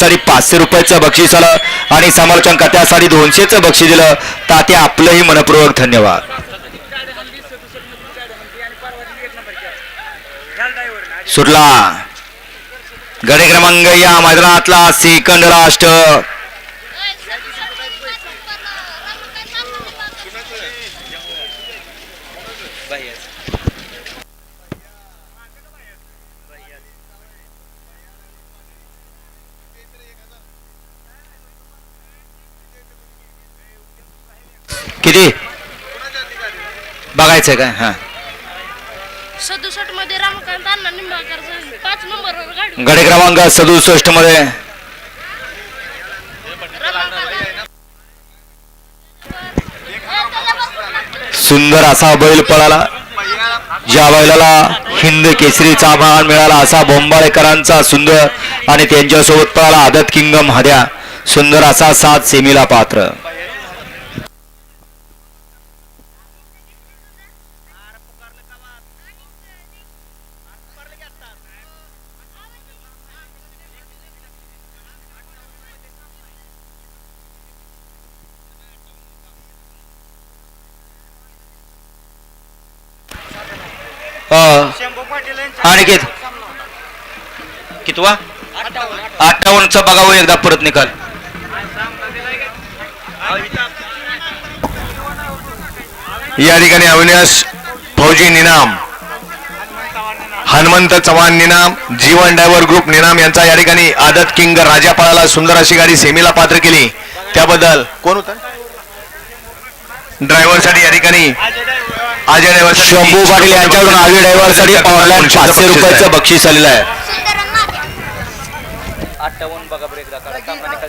त्यासाठी पाचशे रुपयाचं बक्षीस आलं आणि समालोचन त्यासाठी दोनशेचं बक्षीस दिलं. तात्या आपलंही मनपूर्वक धन्यवाद. सुटला गडे क्रमांक या मैदानातला सेकंड राष्ट्र. किती? बघायचंय काय? हा. सदुसष्टमध्ये रामकांत अण्णा निंबाळकर पाच नंबरवर गाडी गडे क्रमांक सदुसष्टमध्ये सुंदर असा बैल पळाला. ज्या बैलाला हिंद केसरीचा मान मिळाला असा बोंबाळेकरांचा सुंदर आणि त्यांच्यासोबत पळाला आदत किंगम हद्या. सुंदर असा सात सेमीला पात्र. अनिकेत कितवा? अठ्ठावन्नचा बघावं एकदा परत निकाल. या ठिकाणी अविनाश फौजी निनाम हनुमंत चव्हाण निनाम जीवन ड्रायव्हर ग्रुप निनाम यांचा या ठिकाणी आदत किंग राजापाळाला सुंदर अशी गाडी सेमीला पात्र केली. त्याबद्दल कोण होता? ड्रायव्हरसाठी या ठिकाणी अजय शंभू पाटील यांच्याकडून आवी ड्रायव्हरसाठी ऑनलाईन पाचशे रुपयाचं बक्षीस आलेलं आहे.